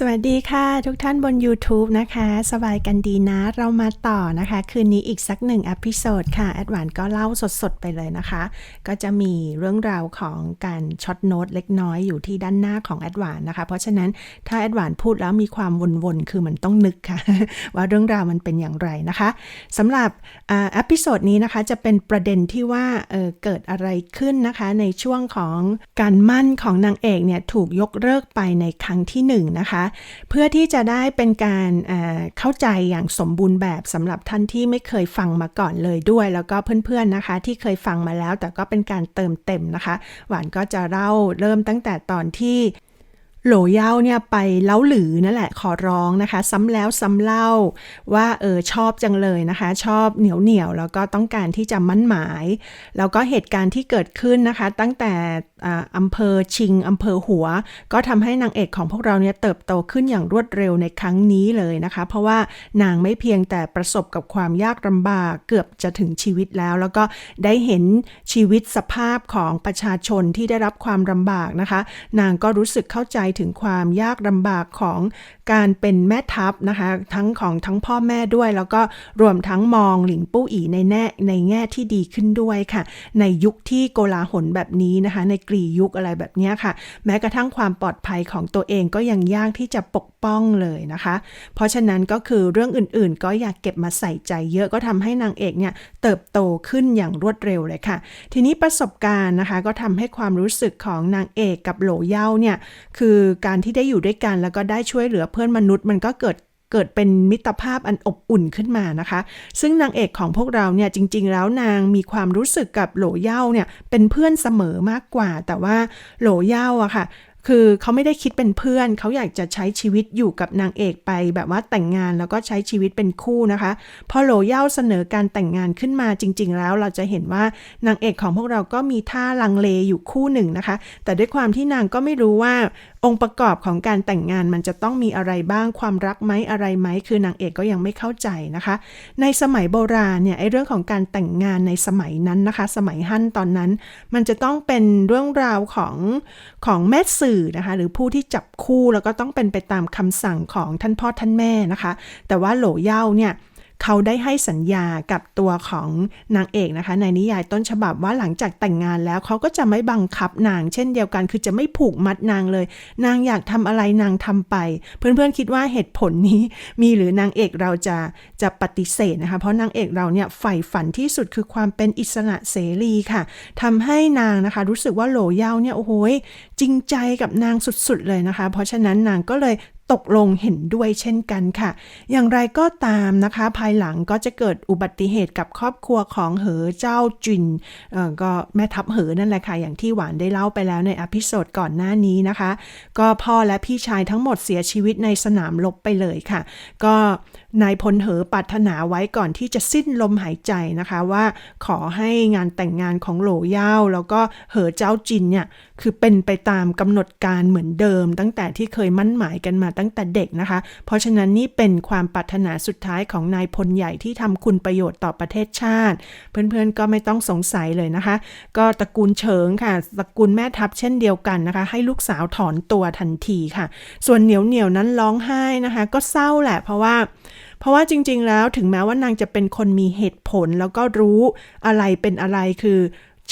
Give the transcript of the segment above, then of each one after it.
สวัสดีค่ะทุกท่านบน YouTube นะคะ สบายกันดีนะ เรามาต่อนะคะ คืนนี้อีกสักหนึ่งอพิโซดค่ะ แอดวานก็เล่าสดๆ ไปเลยนะคะ ก็จะมีเรื่องราวของการช็อตโน้ตเล็กน้อยอยู่ที่ด้านหน้าของแอดวานนะคะ เพราะฉะนั้นถ้าแอดวานพูดแล้วมีความวนๆ คือมันต้องนึกค่ะ ว่าเรื่องราวมันเป็นอย่างไรนะคะสำหรับอพิโซดนี้นะคะจะเป็นประเด็นที่ว่าเเกิดอะไรขึ้นนะคะในช่วงของการมั่นของนางเอกเนี่ยถูกยกเลิกไปในครั้งที่หนึ่งนะคะเพื่อที่จะได้เป็นการเเข้าใจอย่างสมบูรณ์แบบสำหรับท่านที่ไม่เคยฟังมาก่อนเลยด้วย แล้วก็เพื่อนๆนะคะ ที่เคยฟังมาแล้วแต่ก็เป็นการเติมเต็มนะคะ หวานก็จะเล่าเริ่มตั้งแต่ตอนที่ โหลเย่าเนี่ยไปเล้าหลือนั่นแหละขอร้องนะคะ ซ้ำแล้วซ้ำเล่าว่าเออชอบจังเลยนะคะ ชอบเหนียวเหนียวแล้วก็ต้องการที่จะมั่นหมาย แล้วก็เหตุการณ์ที่เกิดขึ้นนะคะ ตั้งแต่อ่าอำเภอชิงอำเภอหัว ก็ทำให้นางเอกของพวกเราเนี่ยเติบโตขึ้นอย่างรวดเร็วในครั้งนี้เลยนะคะ เพราะว่านางไม่เพียงแต่ประสบกับความยากลำบากเกือบจะถึงชีวิตแล้ว แล้วก็ได้เห็นชีวิตสภาพของประชาชนที่ได้รับความลำบากนะคะ นางก็รู้สึกเข้าใจถึงความยากลำบากของการเป็นแม่ทัพนะคะทั้งของทั้งพ่อแม่ด้วย แล้วก็รวมทั้งมองหลิงปู้อีในแน่ในแง่ที่ดีขึ้นด้วยค่ะ ในยุคที่โกลาหลแบบนี้นะคะ ในกรียุคอะไรแบบนี้ค่ะ แม้กระทั่งความปลอดภัยของตัวเองก็ยังยากที่จะปกป้องเลยนะคะ เพราะฉะนั้นก็คือเรื่องอื่นๆ ก็อยากเก็บมาใส่ใจเยอะก็ทำให้นางเอกเนี่ยเติบโตขึ้นอย่างรวดเร็วเลยค่ะ ทีนี้ประสบการณ์นะคะ ก็ทำให้ความรู้สึกของนางเอกกับโหลเย่าเนี่ยคือการที่ได้อยู่ด้วยกัน แล้วก็ได้ช่วยเหลือเพื่อนมนุษย์มันก็เกิดเกิดเป็นมิตรภาพอันอบอุ่นขึ้นมานะคะ ซึ่งนางเอกของพวกเราเนี่ยจริง ๆ แล้วนางมีความรู้สึกกับโหลเย่าเนี่ยเป็นเพื่อนเสมอมากกว่า แต่ว่าโหลเย่าอะค่ะ คือเขาไม่ได้คิดเป็นเพื่อน เขาอยากจะใช้ชีวิตอยู่กับนางเอกไป แบบว่าแต่งงานแล้วก็ใช้ชีวิตเป็นคู่นะคะพอโหลเย่าเสนอการแต่งงานขึ้นมาจริง ๆ แล้วเราจะเห็นว่านางเอกของพวกเราก็มีท่าลังเลอยู่คู่หนึ่งนะคะ แต่ด้วยความที่นางก็ไม่รู้ว่าองค์ประกอบของการแต่งงานมันจะต้องมีอะไรบ้างความรักไหมอะไรไหม คือนางเอกก็ยังไม่เข้าใจนะคะ ในสมัยโบราณเนี่ยไอ้เรื่องของการแต่งงานในสมัยนั้นนะคะ สมัยฮั่นตอนนั้น มันจะต้องเป็นเรื่องราวของของแม่สื่อนะคะ หรือผู้ที่จับคู่แล้วก็ต้องเป็นไปตามคำสั่งของท่านพ่อท่านแม่นะคะ แต่ว่าโหลเย่าเนี่ย เขาได้ให้สัญญากับตัวของนางเอกนะคะ ในนิยายต้นฉบับว่าหลังจากแต่งงานแล้วเขาก็จะไม่บังคับนาง เช่นเดียวกัน คือจะไม่ผูกมัดนางเลย นางอยากทำอะไรนางทำไป เพื่อนๆคิดว่าเหตุผลนี้มีหรือนางเอกเราจะจะปฏิเสธนะคะ เพราะนางเอกเราเนี่ยใฝ่ฝันที่สุดคือความเป็นอิสระเสรีค่ะทำให้นางนะคะ รู้สึกว่าโหลเยาเนี่ยโอ้โหจริงใจกับนางสุดๆเลยนะคะ เพราะฉะนั้นนางก็เลย ตกลงเห็นด้วยเช่นกันค่ะ อย่างไรก็ตามนะคะ ภายหลังก็จะเกิดอุบัติเหตุกับครอบครัวของเหอเจ้าจินก็แม่ทัพเหอนั่นแหละค่ะ อย่างที่หวานได้เล่าไปแล้วในอพิโซดก่อนหน้านี้นะคะ ก็พ่อและพี่ชายทั้งหมดเสียชีวิตในสนามรบไปเลยค่ะ ก็นายพลเหอปรารถนาไว้ก่อนที่จะสิ้นลมหายใจนะคะว่าขอให้งานแต่งงานของโหลเย่าแล้วก็เหอเจ้าจินเนี่ยคือเป็นไปตามกำหนดการเหมือนเดิม ตั้งแต่ที่เคยมั่นหมายกันมาตั้งแต่เด็กนะคะ เพราะฉะนั้นนี่เป็นความปรารถนาสุดท้ายของนายพลใหญ่ที่ทำคุณประโยชน์ต่อประเทศชาติ เพื่อนๆก็ไม่ต้องสงสัยเลยนะคะ ก็ตระกูลเฉิงค่ะตระกูลแม่ทัพเช่นเดียวกันนะคะ ให้ลูกสาวถอนตัวทันทีค่ะ ส่วนเหนียวเหนียวนั้นร้องไห้นะคะ ก็เศร้าแหละเพราะว่าเพราะว่าจริง ๆ แล้วถึงแม้ว่านางจะเป็นคนมีเหตุผลแล้วก็รู้อะไรเป็นอะไรคือ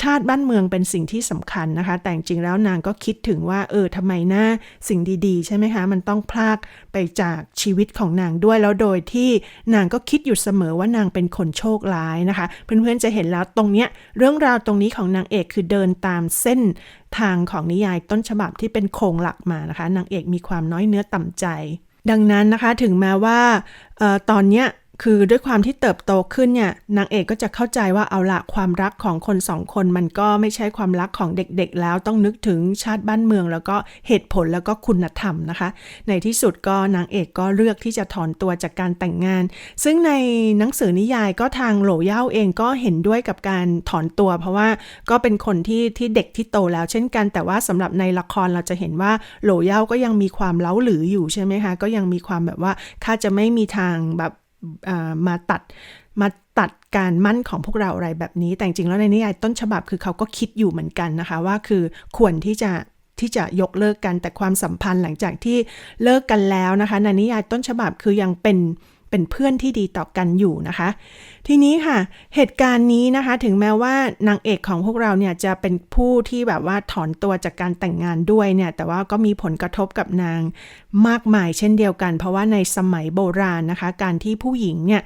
ชาติบ้านเมืองเป็นสิ่งที่สำคัญนะคะ แต่จริงๆแล้วนางก็คิดถึงว่าเออทำไมหน้าสิ่งดีๆ ใช่ไหมคะ มันต้องพลากไปจากชีวิตของนางด้วยแล้วโดยที่นางก็คิดอยู่เสมอว่านางเป็นคนโชคร้ายนะคะ เพื่อนๆจะเห็นแล้วตรงเนี้ยเรื่องราวตรงนี้ของนางเอกคือเดินตามเส้นทางของนิยายต้นฉบับที่เป็นโครงหลักมานะคะนางเอกมีความน้อยเนื้อต่ำใจ ดังนั้นนะคะถึงแม้ว่าออตอนเนี้ย คือด้วยความที่เติบโตขึ้นเนี่ยนางเอกก็จะเข้าใจว่าเอาละความรักของคนสองคนมันก็ไม่ใช่ความรักของเด็กๆ แล้วต้องนึกถึงชาติบ้านเมือง แล้วก็เหตุผลแล้วก็คุณธรรมนะคะ ในที่สุดก็นางเอกก็เลือกที่จะถอนตัวจากการแต่งงาน ซึ่งในหนังสือนิยายก็ทางโหลเย่าเองก็เห็นด้วยกับการถอนตัว เพราะว่าก็เป็นคนที่ที่เด็กที่โตแล้ว เช่นกัน แต่ว่าสำหรับในละครเราจะเห็นว่าโหลเย่าก็ยังมีความเล้าหลืออยู่ใช่ไหมคะก็ยังมีความแบบว่าข้าจะไม่มีทางแบบ มาตัดมาตัดการมั่นของพวกเราอะไรแบบนี้ แต่จริงๆแล้วในนิยายต้นฉบับคือเขาก็คิดอยู่เหมือนกันนะคะ ว่าคือควรที่จะที่จะยกเลิกกันแต่ความสัมพันธ์หลังจากที่เลิกกันแล้วนะคะในนิยายต้นฉบับคือยังเป็น เป็นเพื่อนที่ดีต่อกันอยู่นะคะ ทีนี้ค่ะ เหตุการณ์นี้นะคะ ถึงแม้ว่านางเอกของพวกเราเนี่ยจะเป็นผู้ที่แบบว่าถอนตัวจากการแต่งงานด้วยเนี่ย แต่ว่าก็มีผลกระทบกับนางมากมายเช่นเดียวกัน เพราะว่าในสมัยโบราณนะคะ การที่ผู้หญิงเนี่ย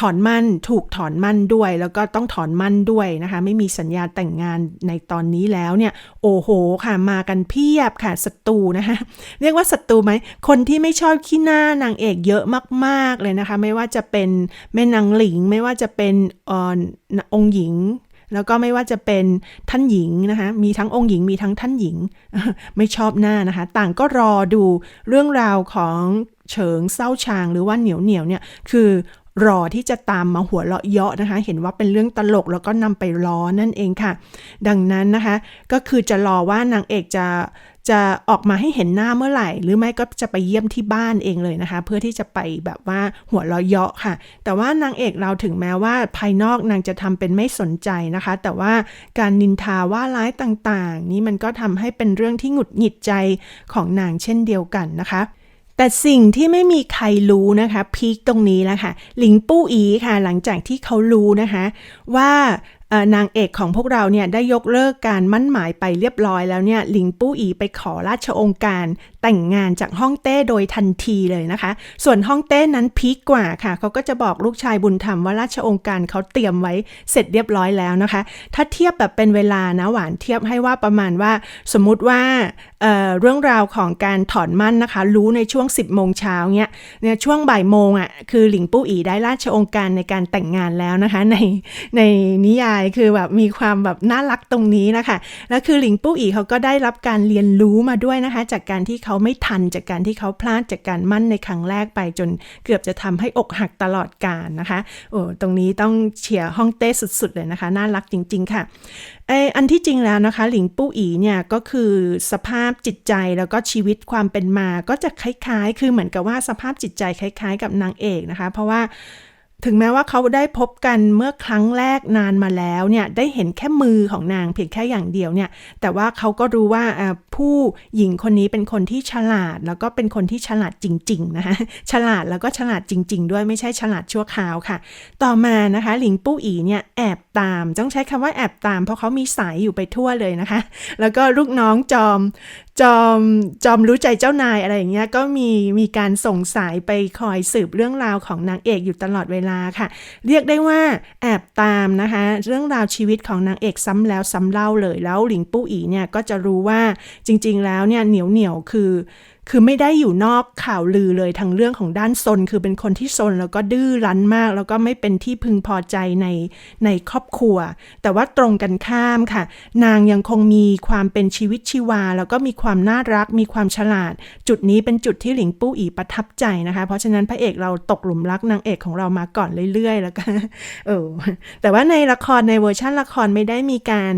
ถอนมั่นถูกถอนมั่นด้วย แล้วก็ต้องถอนมั่นด้วยนะคะ ไม่มีสัญญาแต่งงานในตอนนี้แล้วเนี่ย โอ้โหค่ะมากันเพียบค่ะศัตรูนะคะเรียกว่าศัตรูไหมคนที่ไม่ชอบขี้หน้านางเอกเยอะมากๆเลยนะคะ ไม่ว่าจะเป็นแม่นางหลิง ไม่ว่าจะเป็นออองค์หญิงแล้วก็ไม่ว่าจะเป็นท่านหญิงนะคะ มีทั้งองค์หญิงมีทั้งท่านหญิง ไม่ชอบหน้านะคะ ต่างก็รอดูเรื่องราวของเฉิงเศร้าชางหรือว่าเหนียวเหนียวเนี่ย คือ รอที่จะตามมาหัวเราะเยาะนะคะ เห็นว่าเป็นเรื่องตลกแล้วก็นำไปล้อนั่นเองค่ะ ดังนั้นนะคะ ก็คือจะรอว่านางเอกจะจะออกมาให้เห็นหน้าเมื่อไหร่ หรือไม่ก็จะไปเยี่ยมที่บ้านเองเลยนะคะ เพื่อที่จะไปแบบว่าหัวเราะเยาะค่ะ แต่ว่านางเอกเราถึงแม้ว่าภายนอกนางจะทำเป็นไม่สนใจนะคะ แต่ว่าการนินทาว่าร้ายต่างๆ นี้มันก็ทำให้เป็นเรื่องที่หงุดหงิดใจของนางเช่นเดียวกันนะคะ แต่สิ่งที่ไม่มีใครรู้นะคะพีคตรงนี้แล้วค่ะ หลิงปู้อีค่ะ หลังจากที่เขารู้นะคะ ว่า นางเอกของพวกเราเนี่ยได้ยกเลิกการมั่นหมายไปเรียบร้อยแล้วเนี่ยหลิงปู้อีไปขอราชองค์การแต่งงานจากฮ่องเต้โดยทันทีเลยนะคะ ส่วนฮ่องเต้นั้นพีคกว่าค่ะ เขาก็จะบอกลูกชายบุญธรรมว่าราชองค์การเขาเตรียมไว้เสร็จเรียบร้อยแล้วนะคะ ถ้าเทียบแบบเป็นเวลานะหวานเทียบให้ว่าประมาณว่าสมมุติว่าเเรื่องราวของการถอนมั่นนะคะ รู้ในช่วง 10โมงเช้าเนี่ยเนี่ยช่วงบ่ายโมงอะคือหลิงปู้อีได้ราชองค์การในการแต่งงานแล้วนะคะ ในในนิยายคือแบบมีความแบบน่ารักตรงนี้นะคะ แล้วคือหลิงปู้อีเขาก็ได้รับการเรียนรู้มาด้วยนะคะ จากการที่เขาไม่ทันจากการที่เขาพลาดจากการมั่นในครั้งแรกไปจนเกือบจะทำให้อกหักตลอดกาลนะคะโอ้ตรงนี้ต้องเชียร์ฮ่องเต้สุดๆเลยนะคะ น่ารักจริง ๆ ค่ะเอออันที่จริงแล้วนะคะหลิงปู้อีเนี่ยก็คือสภาพจิตใจแล้วก็ชีวิตความเป็นมาก็จะคล้ายๆ คือเหมือนกับว่าสภาพจิตใจคล้าย ๆ กับนางเอกนะคะ เพราะว่า ถึงแม้ว่าเขาได้พบกันเมื่อครั้งแรกนานมาแล้วเนี่ยได้เห็นแค่มือของนางเพียงแค่อย่างเดียวเนี่ยแต่ว่าเขาก็รู้ว่าผู้หญิงคนนี้เป็นคนที่ฉลาด แล้วก็เป็นคนที่ฉลาดจริงๆนะคะฉลาดแล้วก็ฉลาดจริง ๆ ด้วยไม่ใช่ฉลาดชั่วคราวค่ะ ต่อมานะคะหลิงปู้อีเนี่ยแอบตามต้องใช้คำว่าแอบตาม เพราะเขามีสายอยู่ไปทั่วเลยนะคะ แล้วก็ลูกน้องจอม จอมจอมรู้ใจเจ้านายอะไรอย่างเงี้ยก็มีมีการส่งสายไปคอยสืบเรื่องราวของนางเอกอยู่ตลอดเวลาค่ะ เรียกได้ว่าแอบตามนะคะ เรื่องราวชีวิตของนางเอกซ้ำแล้วซ้ำเล่าเลยแล้วหลิงปู้อีเนี่ยก็จะรู้ว่าจริง ๆ แล้วเนี่ยเหนียวเหนียวคือ คือไม่ได้อยู่นอกข่าวลือเลยทางเรื่องของด้านซน คือเป็นคนที่ซนแล้วก็ดื้อรั้นมาก แล้วก็ไม่เป็นที่พึงพอใจในในครอบครัว แต่ว่าตรงกันข้ามค่ะ นางยังคงมีความเป็นชีวิตชีวา แล้วก็มีความน่ารัก มีความฉลาด จุดนี้เป็นจุดที่หลิงปู้อีประทับใจนะคะ เพราะฉะนั้นพระเอกเราตกหลุมรักนางเอกของเรามาก่อนเรื่อยๆ แล้วก็เออแต่ว่าในละครในเวอร์ชันละครไม่ได้มีการ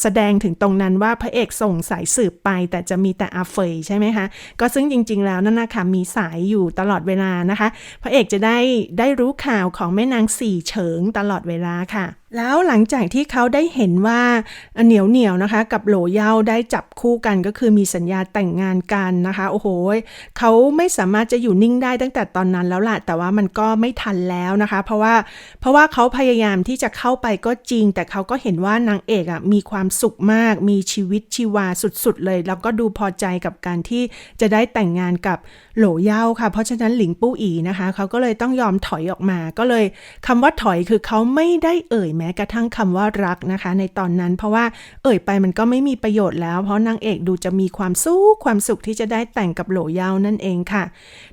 แสดงถึงตรงนั้นว่าพระเอกส่งสายสืบไป แต่จะมีแต่อาเฟยใช่ไหมคะก็ซึ่งจริง ๆ แล้วนั่นนะคะมีสายอยู่ตลอดเวลานะคะพระเอกจะได้ได้รู้ข่าวของแม่นางสี่เฉิงตลอดเวลาค่ะแล้วหลังจากที่เขาได้เห็นว่าเหนียวเหนียวนะคะ กับโหลเย่าได้จับคู่กันก็คือมีสัญญาแต่งงานกันนะคะ โอ้โหเขาไม่สามารถจะอยู่นิ่งได้ตั้งแต่ตอนนั้นแล้วล่ะแต่ว่ามันก็ไม่ทันแล้วนะคะ เพราะว่าเพราะว่าเขาพยายามที่จะเข้าไปก็จริง แต่เขาก็เห็นว่านางเอกอะมีความสุขมาก มีชีวิตชีวาสุดๆเลย แล้วก็ดูพอใจกับการที่จะได้แต่งงานกับโหลเย่าค่ะ เพราะฉะนั้นหลิงปู้อีนะคะ เขาก็เลยต้องยอมถอยออกมาก็เลยคำว่าถอยคือเขาไม่ได้เอ่ยแม้กระทั่งคำว่ารักนะคะ ในตอนนั้น เพราะว่าเอ่ยไปมันก็ไม่มีประโยชน์แล้ว เพราะนางเอกดูจะมีความสุขความสุขที่จะได้แต่งกับโหลย่านั่นเองค่ะ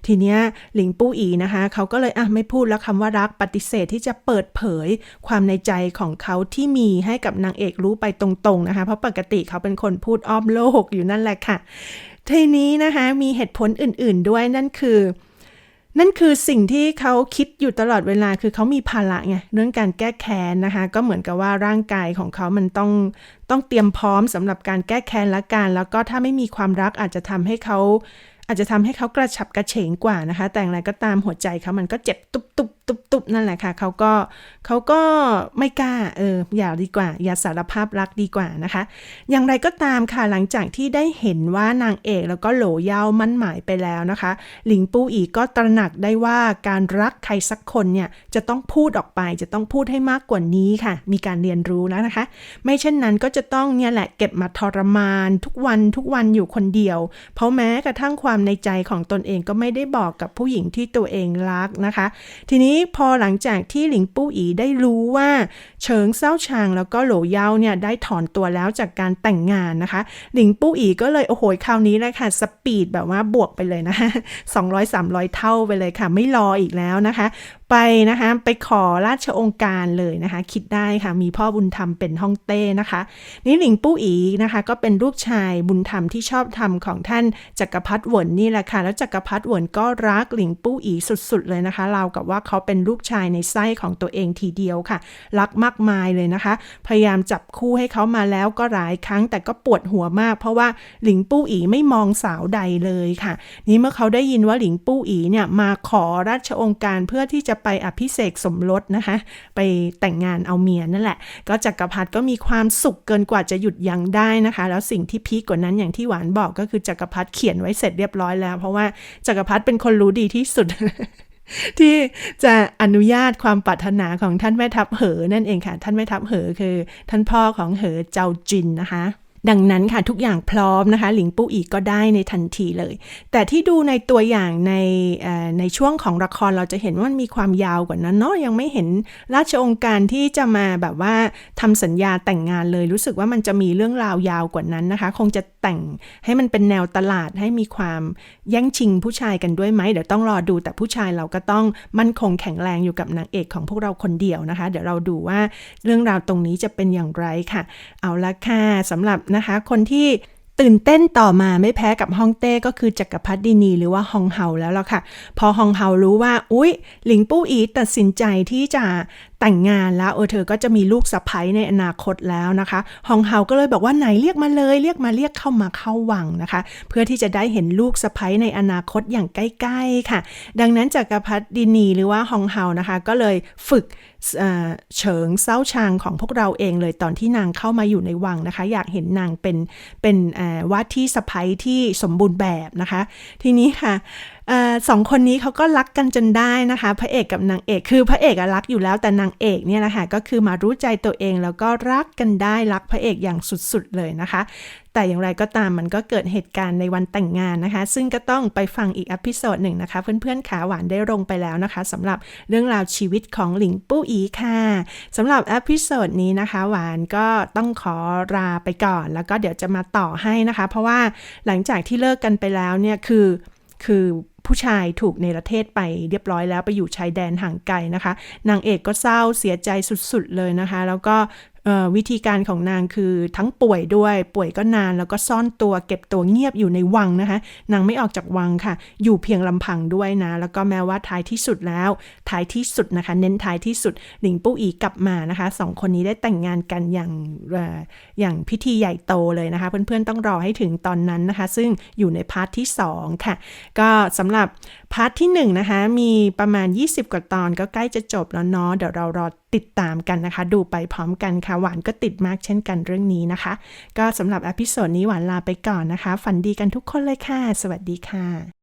ทีเนี้ยหลิงปู้อีนะคะ เขาก็เลยอะไม่พูดแล้วคำว่ารักปฏิเสธที่จะเปิดเผยความในใจของเขาที่มีให้กับนางเอกรู้ไปตรงๆนะคะ เพราะปกติเขาเป็นคนพูดอ้อมโลกอยู่นั่นแหละค่ะทีนี้นะคะมีเหตุผลอื่นๆด้วยนั่นคือ นั่นคือสิ่งที่เขาคิดอยู่ตลอดเวลาคือเขามีภาระไงเรื่องการแก้แค้นนะคะ ก็เหมือนกับว่าร่างกายของเขามันต้องต้องเตรียมพร้อมสำหรับการแก้แค้นละกันแล้วก็ถ้าไม่มีความรักอาจจะทำให้เขา อาจจะทำให้เขากระฉับกระเฉงกว่านะคะ แต่อย่างไรก็ตามหัวใจเขามันก็เจ็บตุบตุบตุบตุบนั่นแหละค่ะเขาก็เขาก็ไม่กล้าเอออย่าดีกว่า อย่าสารภาพรักดีกว่านะคะ อย่างไรก็ตามค่ะหลังจากที่ได้เห็นว่านางเอกแล้วก็โหลเยามั่นหมายไปแล้วนะคะ หลิงปูอีก็ตระหนักได้ว่าการรักใครสักคนเนี่ยจะต้องพูดออกไป จะต้องพูดให้มากกว่านี้ค่ะ มีการเรียนรู้แล้วนะคะ ไม่เช่นนั้นก็จะต้องเนี่ยแหละเก็บมาทรมาน ทุกวันทุกวันอยู่คนเดียว เพราะแม้กระทั่งความในใจของตนเองก็ไม่ได้บอกกับผู้หญิงที่ตัวเองรักนะคะ ทีนี้พอหลังจากที่หลิงปู้อีได้รู้ว่าเฉิงเซาชางแล้วก็โหลเยาเนี่ยได้ถอนตัวแล้วจากการแต่งงานนะคะ หลิงปู้อีก็เลยโอ้โหคราวนี้เลยค่ะสปีดแบบว่าบวกไปเลยนะคะ200 300 เท่าไปเลยค่ะ ไม่รออีกแล้วนะคะ ไปนะคะไปขอราชองค์การเลยนะคะ คิดได้ค่ะ มีพ่อบุญธรรมเป็นฮ่องเต้นะคะ นี่หลิงปู้อีนะคะ ก็เป็นลูกชายบุญธรรมที่ชอบธรรมของท่านจักรพรรดิหวนนี่แหละค่ะ แล้วจักรพรรดิหวนก็รักหลิงปู้อีสุดๆเลยนะคะราวกับว่าเขาเป็นลูกชายในไส้ของตัวเองทีเดียวค่ะ รักมากมายเลยนะคะ พยายามจับคู่ให้เขามาแล้วก็หลายครั้งแต่ก็ปวดหัวมาก เพราะว่าหลิงปู้อีไม่มองสาวใดเลยค่ะ นี่เมื่อเขาได้ยินว่าหลิงปู้อีเนี่ยมาขอราชองค์การเพื่อที่จะไปอภิเษกสมรสนะคะ ไปแต่งงานเอาเมียนั่นแหละ ก็จักรพรรดิก็มีความสุขเกินกว่าจะหยุดยั้งได้นะคะ แล้วสิ่งที่พีกกว่านั้นอย่างที่หวานบอกก็คือจักรพรรดิเขียนไว้เสร็จเรียบร้อยแล้ว เพราะว่าจักรพรรดิเป็นคนรู้ดีที่สุดที่จะอนุญาตความปรารถนาของท่านแม่ทัพเหอนั่นเองค่ะ ท่านแม่ทัพเหอคือ ท่านพ่อของเหอเจ้าจินนะคะ ดังนั้นค่ะทุกอย่างพร้อมนะคะ หลิงปู้อีกก็ได้ในทันทีเลย แต่ที่ดูในตัวอย่างในในช่วงของละครเราจะเห็นว่ามันมีความยาวกว่านั้นเนาะยังไม่เห็นราชองค์การที่จะมาแบบว่าทำสัญญาแต่งงานเลย รู้สึกว่ามันจะมีเรื่องราวยาวกว่านั้นนะคะ คงจะแต่งให้มันเป็นแนวตลาดให้มีความแย่งชิงผู้ชายกันด้วยไหมเดี๋ยวต้องรอดูแต่ผู้ชายเราก็ต้องมั่นคงแข็งแรงอยู่กับนางเอกของพวกเราคนเดียวนะคะ เดี๋ยวเราดูว่าเรื่องราวตรงนี้จะเป็นอย่างไรค่ะ เอาละค่ะสำหรับนะคะ คนที่ตื่นเต้นต่อมาไม่แพ้กับฮ่องเต้ก็คือจักรพรรดินีหรือว่าฮองเฮาแล้วล่ะค่ะ พอฮองเฮารู้ว่า อุ๊ย หลิงปู้อีตัดสินใจที่จะแต่งงานแล้วเออเธอก็จะมีลูกสะใภ้ในอนาคตแล้วนะคะฮองเฮาก็เลยบอกว่าไหนเรียกมาเลยเรียกมาเรียกเข้ามาเข้าวังนะคะ เพื่อที่จะได้เห็นลูกสะใภ้ในอนาคตอย่างใกล้ๆค่ะ ดังนั้นจักรพรรดินีหรือว่าฮองเฮานะคะ ก็เลยฝึกเฉิงเซ้าชางของพวกเราเองเลยตอนที่นางเข้ามาอยู่ในวังนะคะ อยากเห็นนางเป็นเป็นว่าที่สะพ้ยที่สมบูรณ์แบบนะคะ ทีนี้ค่ะ สองคนนี้เขาก็รักกันจนได้นะคะ พระเอกกับนางเอกคือพระเอกรักอยู่แล้วแต่นางเอกเนี่ยนะคะก็คือมารู้ใจตัวเองแล้วก็รักกันได้รักพระเอกอย่างสุดๆเลยนะคะ แต่อย่างไรก็ตามมันก็เกิดเหตุการณ์ในวันแต่งงานนะคะ ซึ่งก็ต้องไปฟังอีกอพิโซดหนึ่งนะคะ เพื่อนๆขาหวานได้ลงไปแล้วนะคะสำหรับเรื่องราวชีวิตของหลิงปู้อีค่ะสำหรับอพิโซดนี้นะคะ หวานก็ต้องขอลาไปก่อน แล้วก็เดี๋ยวจะมาต่อให้นะคะ เพราะว่าหลังจากที่เลิกกันไปแล้วเนี่ยคือคือ ผู้ชายถูกในประเทศไปเรียบร้อยแล้วไปอยู่ชายแดนห่างไกลนะคะ นางเอกก็เศร้าเสียใจสุดๆเลยนะคะ แล้วก็ วิธีการของนางคือทั้งป่วยด้วยป่วยก็นานแล้วก็ซ่อนตัวเก็บตัวเงียบอยู่ในวังนะคะนางไม่ออกจากวังค่ะ อยู่เพียงลำพังด้วยนะ แล้วก็แม้ว่าท้ายที่สุดแล้ว ท้ายที่สุดนะคะ เน้นท้ายที่สุดหลิงปู้อีกลับมานะคะสองคนนี้ได้แต่งงานกันอย่างอย่างพิธีใหญ่โตเลยนะคะ เพื่อนๆต้องรอให้ถึงตอนนั้นนะคะ ซึ่งอยู่ในพาร์ทที่ 2 ค่ะ ก็สำหรับพาร์ทที่1นะคะมีประมาณ 20 กว่าตอนก็ใกล้จะจบแล้วเนาะเดี๋ยวเรารอ ติดตามกันนะคะ ดูไปพร้อมกันค่ะ หวานก็ติดมากเช่นกันเรื่องนี้นะคะ ก็สำหรับอพิโซดนี้หวานลาไปก่อนนะคะ ฝันดีกันทุกคนเลยค่ะ สวัสดีค่ะ